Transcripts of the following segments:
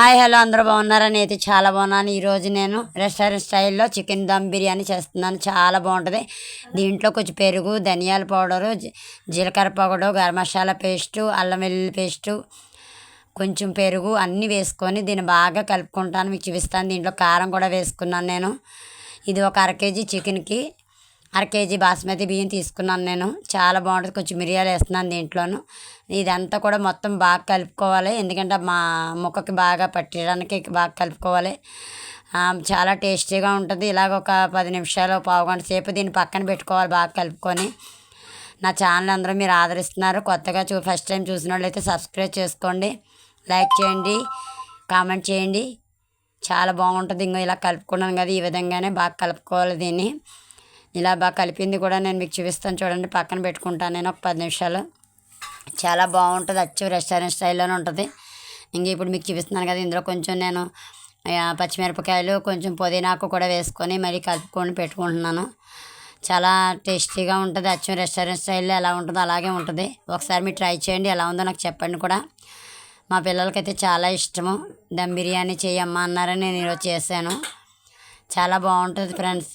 Hi hello అందరూ బాగున్నారని అయితే చాలా బాగున్నాను. ఈరోజు నేను రెస్టారెంట్ స్టైల్లో చికెన్ దమ్ బిర్యానీ చేస్తున్నాను. చాలా బాగుంటుంది. దీంట్లో కొంచెం పెరుగు ధనియాల పౌడరు జీలకర్ర పౌడరు గరం మసాలా పేస్టు అల్లం వెల్లుల్లి పేస్టు కొంచెం పెరుగు అన్నీ వేసుకొని దీన్ని బాగా కలుపుకుంటాను. మీకు చూపిస్తాను. దీంట్లో కారం కూడా వేసుకున్నాను నేను. ఇది ఒక అర కేజీ చికెన్కి అర కేజీ బాస్మతి బియ్యం తీసుకున్నాను నేను. చాలా బాగుంటుంది. కొంచెం మిరియాలు వేస్తున్నాను దీంట్లోను. ఇదంతా కూడా మొత్తం బాగా కలుపుకోవాలి. ఎందుకంటే మా ముక్కకి బాగా పట్టడానికి బాగా కలుపుకోవాలి. చాలా టేస్టీగా ఉంటుంది. ఇలాగ ఒక పది నిమిషాలు పావు గంట సేపు దీన్ని పక్కన పెట్టుకోవాలి బాగా కలుపుకొని. నా ఛానల్ అందరూ మీరు ఆదరిస్తున్నారు. కొత్తగా చూ ఫస్ట్ టైం చూసిన వాళ్ళైతే సబ్స్క్రైబ్ చేసుకోండి. లైక్ చేయండి. కామెంట్ చేయండి. చాలా బాగుంటుంది. ఇంకో ఇలా కలుపుకున్నాను కదా ఈ విధంగానే బాగా కలుపుకోవాలి దీన్ని. ఇలా బాగా కలిపింది కూడా నేను మీకు చూపిస్తాను చూడండి పక్కన పెట్టుకుంటాను నేను ఒక పది నిమిషాలు. చాలా బాగుంటుంది అచ్చు రెస్టారెంట్ స్టైల్లోనే ఉంటుంది. ఇంక ఇప్పుడు మీకు చూపిస్తున్నాను కదా ఇందులో కొంచెం నేను పచ్చిమిరపకాయలు కొంచెం పుదీనాకు కూడా వేసుకొని మరి కలుపుకొని పెట్టుకుంటున్నాను. చాలా టేస్టీగా ఉంటుంది అచ్చం రెస్టారెంట్ స్టైల్లో ఎలా ఉంటుందో అలాగే ఉంటుంది. ఒకసారి మీరు ట్రై చేయండి ఎలా ఉందో నాకు చెప్పండి కూడా. మా పిల్లలకైతే చాలా ఇష్టము. దమ్ బిర్యానీ చేయమ్మా అన్నారని నేను ఈరోజు చేశాను. చాలా బాగుంటుంది ఫ్రెండ్స్.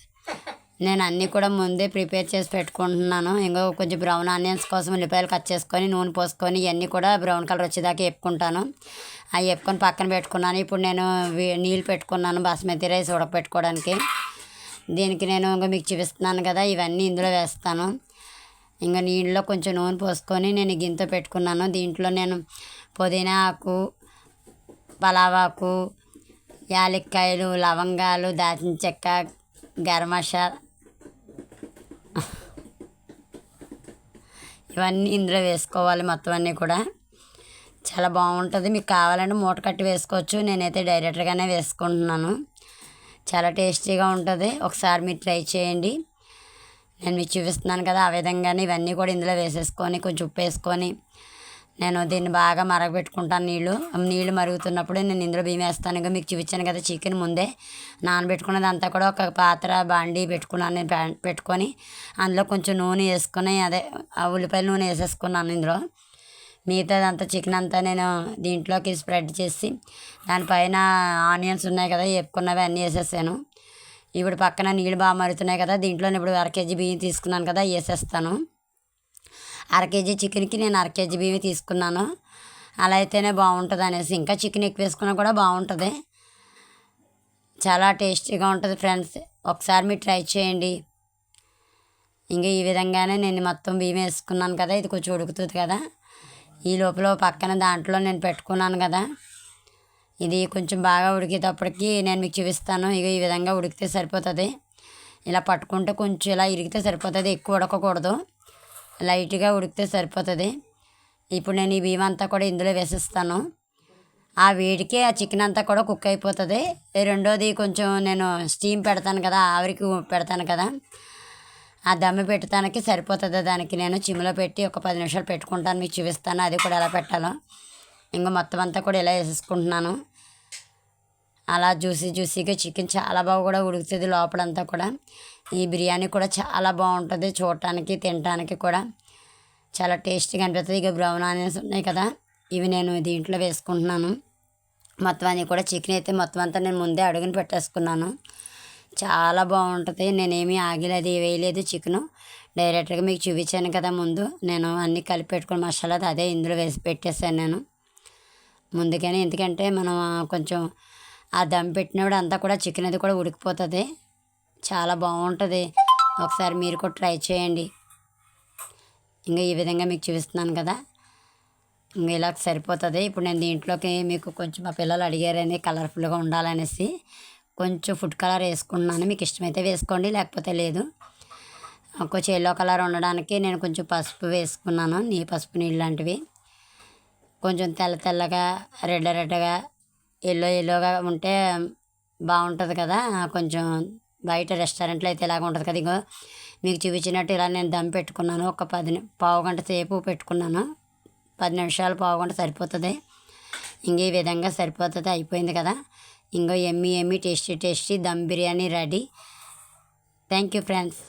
నేను అన్నీ కూడా ముందే ప్రిపేర్ చేసి పెట్టుకుంటున్నాను. ఇంకో కొంచెం బ్రౌన్ ఆనియన్స్ కోసం ఉల్లిపాయలు కట్ చేసుకొని నూనె పోసుకొని ఇవన్నీ కూడా బ్రౌన్ కలర్ వచ్చేదాకా వేపుకుంటాను అవి వేపుకొని పక్కన పెట్టుకున్నాను. ఇప్పుడు నేను నీళ్ళు పెట్టుకున్నాను బాస్మతి రైస్ ఉడకపెట్టుకోవడానికి. దీనికి నేను ఇంకా మీకు చూపిస్తున్నాను కదా ఇవన్నీ ఇందులో వేస్తాను. ఇంకా నీళ్ళలో కొంచెం నూనె పోసుకొని నేను గింత పెట్టుకున్నాను. దీంట్లో నేను పుదీనా ఆకు పలావాకు యాలక్కాయలు లవంగాలు దాల్చిన చెక్క గరం మసాలా ఇవన్నీ ఇందులో వేసుకోవాలి మొత్తం అన్నీ కూడా. చాలా బాగుంటుంది. మీకు కావాలంటే మూట కట్టి వేసుకోవచ్చు. నేనైతే డైరెక్ట్గానే వేసుకుంటున్నాను. చాలా టేస్టీగా ఉంటుంది. ఒకసారి మీరు ట్రై చేయండి. నేను మీకు చూపిస్తున్నాను కదా ఆ విధంగానే ఇవన్నీ కూడా ఇందులో వేసేసుకొని కొంచెం ఉప్పు వేసుకొని నేను దీన్ని బాగా మరగబెట్టుకుంటాను నీళ్ళు. నీళ్ళు మరుగుతున్నప్పుడు నేను ఇందులో బియ్యం వేస్తాను. ఇంకా మీకు చూపించాను కదా చికెన్ ముందే. నానబెట్టుకున్నది అంతా కూడా ఒక పాత్ర బాండి పెట్టుకున్నాను నేను పెట్టుకొని. అందులో కొంచెం నూనె వేసుకుని అదే ఆ ఉల్లిపాయల నూనె వేసేసుకున్నాను ఇందులో. మిగతాదంతా చికెన్ అంతా నేను దీంట్లోకి స్ప్రెడ్ చేసి దానిపైన ఆనియన్స్ ఉన్నాయి కదా వేపుకున్నవి అన్నీ వేసేసాను. ఇప్పుడు పక్కన నీళ్ళు బాగా మరుగుతున్నాయి కదా దీంట్లో ఇప్పుడు అర కేజీ బియ్యం తీసుకున్నాను కదా వేసేస్తాను. అర కేజీ చికెన్కి నేను అర కేజీ బియ్యం తీసుకున్నాను. అలా అయితేనే బాగుంటుంది అనేసి. ఇంకా చికెన్ ఎక్కువ వేసుకున్నా కూడా బాగుంటుంది. చాలా టేస్టీగా ఉంటుంది ఫ్రెండ్స్. ఒకసారి మీరు ట్రై చేయండి. ఇంకా ఈ విధంగానే నేను మొత్తం బియ్యం వేసుకున్నాను కదా ఇది కొంచెం ఉడుకుతుంది కదా. ఈ లోపల పక్కన దాంట్లో నేను పెట్టుకున్నాను కదా. ఇది కొంచెం బాగా ఉడికేటప్పటికి నేను మీకు చూపిస్తాను. ఇక ఈ విధంగా ఉడికితే సరిపోతుంది. ఇలా పట్టుకుంటే కొంచెం ఇలా ఇరిగితే సరిపోతుంది. ఎక్కువ ఉడకకూడదు. లైట్గా ఉడికితే సరిపోతుంది. ఇప్పుడు నేను ఈ బియ్యం అంతా కూడా ఇందులో వేసేస్తాను. ఆ వేడికి ఆ చికెన్ అంతా కూడా కుక్ అయిపోతుంది. రెండోది కొంచెం నేను స్టీమ్ పెడతాను కదా ఆవిరికి పెడతాను కదా ఆ దమ్ము పెట్టడానికి సరిపోతుంది దానికి. నేను చిమ్లో పెట్టి ఒక పది నిమిషాలు పెట్టుకుంటాను మీకు చూపిస్తాను అది కూడా ఎలా పెట్టాలో. ఇంకా మొత్తం అంతా కూడా ఇలా వేసేసుకుంటున్నాను. అలా జ్యూసీ జ్యూసీగా చికెన్ చాలా బాగా కూడా ఉడుకుతుంది లోపలంతా కూడా. ఈ బిర్యానీ కూడా చాలా బాగుంటుంది చూడటానికి తినటానికి కూడా. చాలా టేస్టీగా అనిపిస్తుంది. ఇక బ్రౌన్ ఆనియన్స్ ఉన్నాయి కదా ఇవి నేను దీంట్లో వేసుకుంటున్నాను. మొత్తం అన్నీ కూడా చికెన్ అయితే మొత్తం అంతా నేను ముందే అడుగుని పెట్టేసుకున్నాను. చాలా బాగుంటుంది. నేనేమీ ఆగిలేదు వేయలేదు చికెను. డైరెక్ట్గా మీకు చూపించాను కదా ముందు. నేను అన్నీ కలిపి పెట్టుకుని మసాలా అదే ఇందులో వేసి పెట్టేశాను నేను. ముందుగానే ఎందుకంటే మనం కొంచెం ఆ దమ్ పెట్టినప్పుడు అంతా కూడా చికెన్ అది కూడా ఉడికిపోతుంది. చాలా బాగుంటుంది. ఒకసారి మీరు కూడా ట్రై చేయండి. ఇంకా ఈ విధంగా మీకు చూపిస్తున్నాను కదా. ఇంకా ఇలా సరిపోతుంది. ఇప్పుడు నేను దీంట్లోకి మీకు కొంచెం మా పిల్లలు అడిగారని కలర్ఫుల్గా ఉండాలనేసి కొంచెం ఫుడ్ కలర్ వేసుకున్నాను. మీకు ఇష్టమైతే వేసుకోండి లేకపోతే లేదు. కొంచెం ఎల్లో కలర్ ఉండడానికి నేను కొంచెం పసుపు వేసుకున్నాను. నీ పసుపు నీళ్ళు లాంటివి. కొంచెం తెల్ల తెల్లగా రెడ్ రెడ్గా ఎల్లో ఎల్లోగా ఉంటే బాగుంటుంది కదా. కొంచెం బయట రెస్టారెంట్లో అయితే ఇలాగ ఉంటుంది కదా ఇగో. మీకు చూపించినట్టు ఇలా నేను దమ్ పెట్టుకున్నాను ఒక పది పావు గంట సేపు పెట్టుకున్నాను. పది నిమిషాలు పావు గంట సరిపోతుంది. ఇంక ఈ విధంగా సరిపోతుంది అయిపోయింది కదా. ఇంకో yummy yummy tasty tasty dum biryani ready. Thank you friends.